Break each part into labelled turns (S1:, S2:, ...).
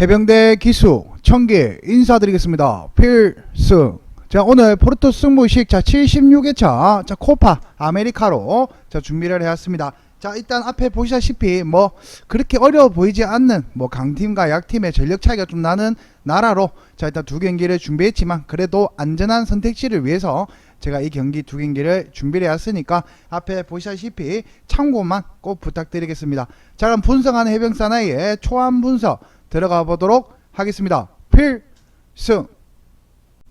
S1: 해병대 기수 청기 인사드리겠습니다. 필승. 자 오늘 포르투 승부식 자 76회차 자 코파 아메리카로 자 준비를 해왔습니다. 자 일단 앞에 보시다시피 뭐 그렇게 어려워 보이지 않는 뭐 강팀과 약팀의 전력 차이가 좀 나는 나라로 자 일단 두 경기를 준비했지만 그래도 안전한 선택지를 위해서 제가 이 경기 두 경기를 준비를 해왔으니까 앞에 보시다시피 참고만 꼭 부탁드리겠습니다. 자 그럼 분석하는 해병 사나이의 초안 분석 들어가 보도록 하겠습니다. 필승.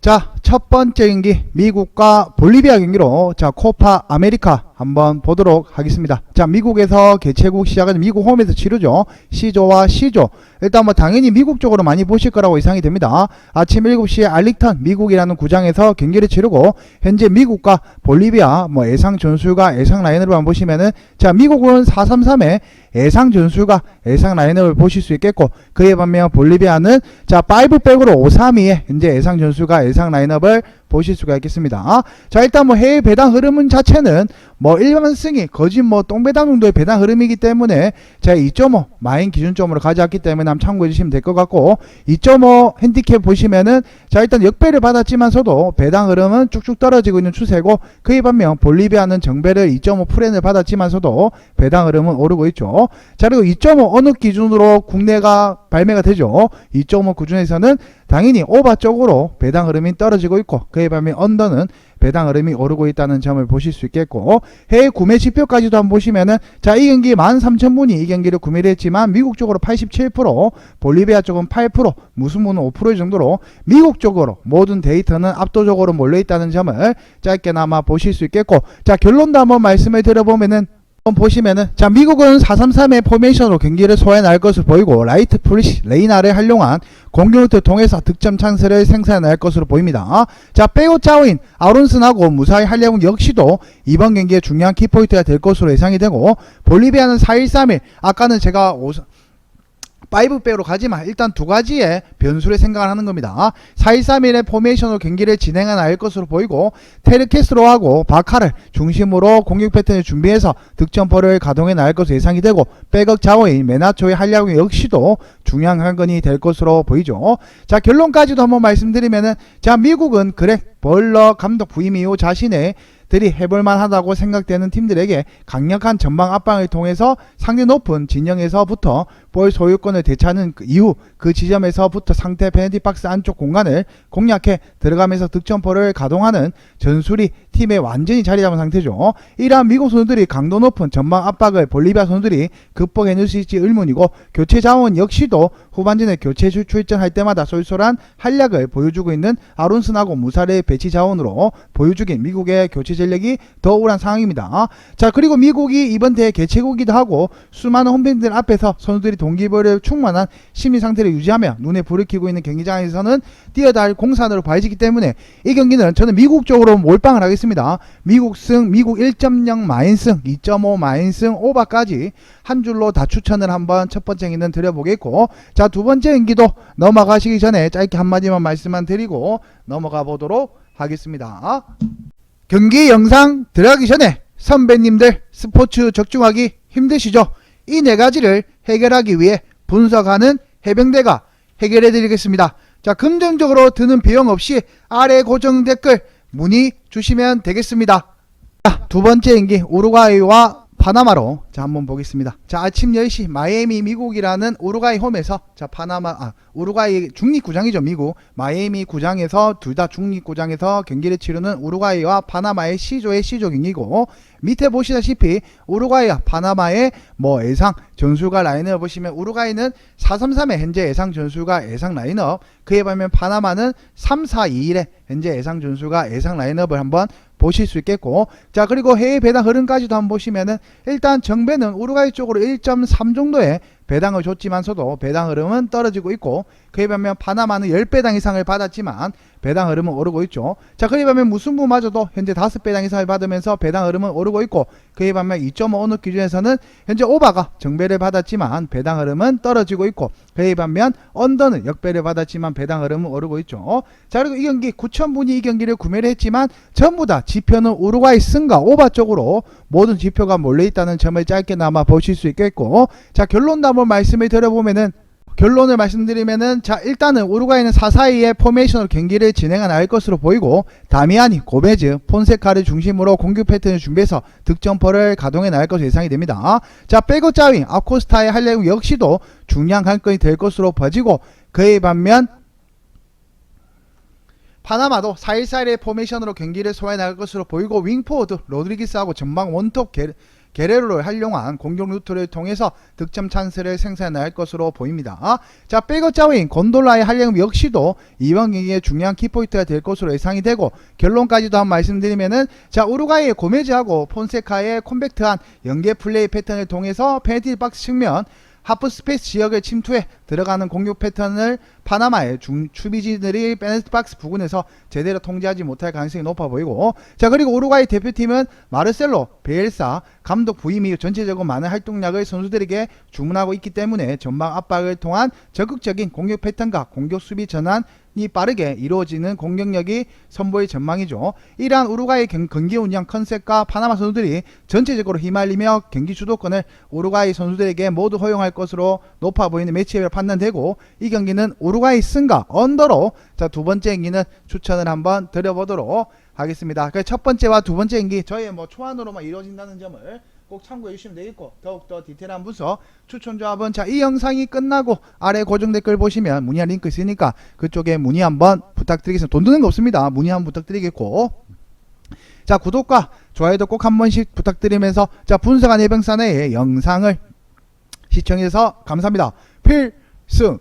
S1: 자, 첫 번째 경기 미국과 볼리비아 경기로 자, 코파 아메리카 한번 보도록 하겠습니다. 자, 미국에서 개최국 시작은 미국 홈에서 치르죠. C조와 C조. 일단 뭐 당연히 미국 쪽으로 많이 보실 거라고 예상이 됩니다. 아침 7시에 알릭턴 미국이라는 구장에서 경기를 치르고 현재 미국과 볼리비아 뭐 예상 전술과 예상 라인으로만 보시면은 자, 미국은 433에 예상 전술과 예상 라인업을 보실 수 있겠고 그에 반면 볼리비아는 자 5백으로 532에 현재 예상 전술과 예상 라인업을 보실 수가 있겠습니다. 자 일단 뭐 해외 배당 흐름은 자체는 뭐 일반 승이 거진 뭐 똥배당 정도의 배당 흐름이기 때문에 제가 2.5 마인 기준점으로 가져왔기 때문에 한번 참고해 주시면 될 것 같고 2.5 핸디캡 보시면은 자 일단 역배를 받았지만서도 배당 흐름은 쭉쭉 떨어지고 있는 추세고 그에 반면 볼리비아는 정배를 2.5 프렌을 받았지만서도 배당 흐름은 오르고 있죠. 자 그리고 2.5 어느 기준으로 국내가 발매가 되죠. 2.5 기준에서는 당연히 오바 쪽으로 배당 흐름이 떨어지고 있고 그에 반면 언더는 배당 흐름이 오르고 있다는 점을 보실 수 있겠고 해외 구매 지표까지도 한번 보시면은 자 이 경기 13,000분이 이 경기를 구매를 했지만 미국 쪽으로 87% 볼리비아 쪽은 8% 무슨 분은 5% 정도로 미국 쪽으로 모든 데이터는 압도적으로 몰려 있다는 점을 짧게나마 보실 수 있겠고 자 결론도 한번 말씀을 드려보면은 보시면은 자 미국은 433의 포메이션으로 경기를 소화해낼 것으로 보이고 라이트 프리시 레이나를 활용한 공격을 통해서 득점 찬스를 생산할 것으로 보입니다. 자 빼고 짜오인 아론슨하고 무사히 하려면 역시도 이번 경기에 중요한 키포인트가 될 것으로 예상이 되고 볼리비아는 4-1-3-1 아까는 제가 5 5백으로 가지만 일단 두 가지의 변수를 생각을 하는 겁니다. 4-1-3-1의 포메이션으로 경기를 진행해 나갈 것으로 보이고 테르케스로하고 바카를 중심으로 공격 패턴을 준비해서 득점포를 가동해 나갈 것으로 예상이 되고 백업 자원인 메나초의 한량이 역시도 중요한 관건이 될 것으로 보이죠. 자 결론까지도 한번 말씀드리면은 자 미국은 그래 벌러 감독 부임 이후 자신의 들이 해볼만 하다고 생각되는 팀들에게 강력한 전방 압박을 통해서 상대 높은 진영에서부터 볼 소유권을 되찾는 그 이후 그 지점에서부터 상대 페널티 박스 안쪽 공간을 공략해 들어가면서 득점포를 가동하는 전술이 팀에 완전히 자리 잡은 상태죠. 이러한 미국 선수들이 강도 높은 전방 압박을 볼리비아 선수들이 극복해낼 수 있을지 의문이고 교체 자원 역시도 후반전에 교체 출- 출전할 때마다 쏠쏠한 활약을 보여주고 있는 아론슨하고 무사르의 배치 자원으로 보여주긴 미국의 교체 전력이 더 우울한 상황입니다. 자 그리고 미국이 이번 대회 개최국이기도 하고 수많은 홈팬들 앞에서 선수들이 동 기부여를 충만한 심리 상태를 유지하며 눈에 불을 켜고 있는 경기장에서는 뛰어야 할 공산으로 봐지기 때문에 이 경기는 저는 미국 쪽으로 몰빵을 하겠습니다. 미국 승, 미국 1.0 마인승, 2.5 마인승, 오바까지 한 줄로 다 추천을 한번 첫 번째 경기는 드려보겠고 자 두 번째 경기도 넘어가시기 전에 짧게 한마디만 말씀만 드리고 넘어가 보도록 하겠습니다. 경기 영상 들어가기 전에 선배님들 스포츠 적중하기 힘드시죠? 이 네 가지를 해결하기 위해 분석하는 해병대가 해결해 드리겠습니다. 자, 긍정적으로 드는 비용 없이 아래 고정 댓글 문의 주시면 되겠습니다. 자, 두 번째 경기 우루과이와 파나마로 자 한번 보겠습니다. 자 아침 10시 마이애미 미국이라는 우루과이 홈에서 자 파나마 아 우루과이 중립 구장이죠 미국 마이애미 구장에서 둘 다 중립 구장에서 경기를 치르는 우루과이와 파나마의 C조의 C조 경기고 밑에 보시다시피 우루과이와 파나마의 뭐 예상 전술과 라인을 보시면 우루과이는 433의 현재 예상 전술과 예상 라인업 그에 반면 파나마는 3421의 현재 예상 전술과 예상 라인업을 한번 보실 수 있겠고. 자 그리고 해외 배당 흐름까지도 한번 보시면은 일단 정배는 우루과이 쪽으로 1.3 정도의 배당을 줬지만서도 배당 흐름은 떨어지고 있고 그에 반면 파나마는 10배당 이상을 받았지만 배당 흐름은 오르고 있죠. 자 그에 반면 무승부마저도 현재 5배당 이상을 받으면서 배당 흐름은 오르고 있고 그에 반면 2.5 어느 기준에서는 현재 오바가 정배를 받았지만 배당 흐름은 떨어지고 있고 그에 반면 언더는 역배를 받았지만 배당 흐름은 오르고 있죠. 자 그리고 이 경기 9,000분이 이 경기를 구매를 했지만 전부 다 지표는 우루과이 승과 오바 쪽으로 모든 지표가 몰려 있다는 점을 짧게나마 보실 수 있겠고 자 결론도 한번 말씀을 드려보면은 결론을 말씀드리면은 자 일단은 우루과이는 4사이의 포메이션으로 경기를 진행해 나갈 것으로 보이고 다미아니, 고베즈, 폰세카를 중심으로 공격 패턴을 준비해서 득점포를 가동해 나갈 것으로 예상이 됩니다. 자 자윙 아코스타의 할례움 역시도 중요한 관건이 될 것으로 보지고 그에 반면 파나마도 4-1-4-1의 포메이션으로 경기를 소화해 나갈 것으로 보이고 윙포워드 로드리기스하고 전방 원톱 게, 게레로를 활용한 공격 루트를 통해서 득점 찬스를 나갈 것으로 보입니다. 자, 자윙 곤돌라의 활용 역시도 이번 경기의 중요한 키포인트가 될 것으로 예상이 되고 결론까지도 한번 말씀드리면은 자, 우루과이의 고메즈하고 폰세카의 콤팩트한 연계 플레이 패턴을 통해서 페널티 박스 측면 하프 스페이스 지역을 침투해 들어가는 공격 패턴을 파나마의 중 추비진들이 페널티 박스 부근에서 제대로 통제하지 못할 가능성이 높아 보이고 자 그리고 우루과이 대표팀은 마르셀로, 베일사, 감독 부임 이후 전체적으로 많은 활동량을 선수들에게 주문하고 있기 때문에 전방 압박을 통한 적극적인 공격 패턴과 공격 수비 전환이 빠르게 이루어지는 공격력이 선보일 전망이죠. 이러한 우루과이 경, 경기 운영 컨셉과 파나마 선수들이 전체적으로 휘말리며 경기 주도권을 우루과이 선수들에게 모두 허용할 것으로 높아 보이는 매치업을 판단되고 이 경기는 우루과이 승과 언더로 자 두 번째 경기는 추천을 한번 드려보도록 하겠습니다. 그첫 번째와 두 번째 경기 저희의 뭐 초안으로만 이루어진다는 점을 꼭 참고해 주시면 되겠고 더욱더 디테일한 분석 추천 조합은 자 이 영상이 끝나고 아래 고정 댓글 보시면 문의할 링크 있으니까 그쪽에 문의 한번 부탁드리겠습니다. 돈 드는 거 없습니다. 문의 한번 부탁드리겠고 자 구독과 좋아요도 꼭 한 번씩 부탁드리면서 자 분석한 해병사내의 영상을 시청해서 감사합니다. 필승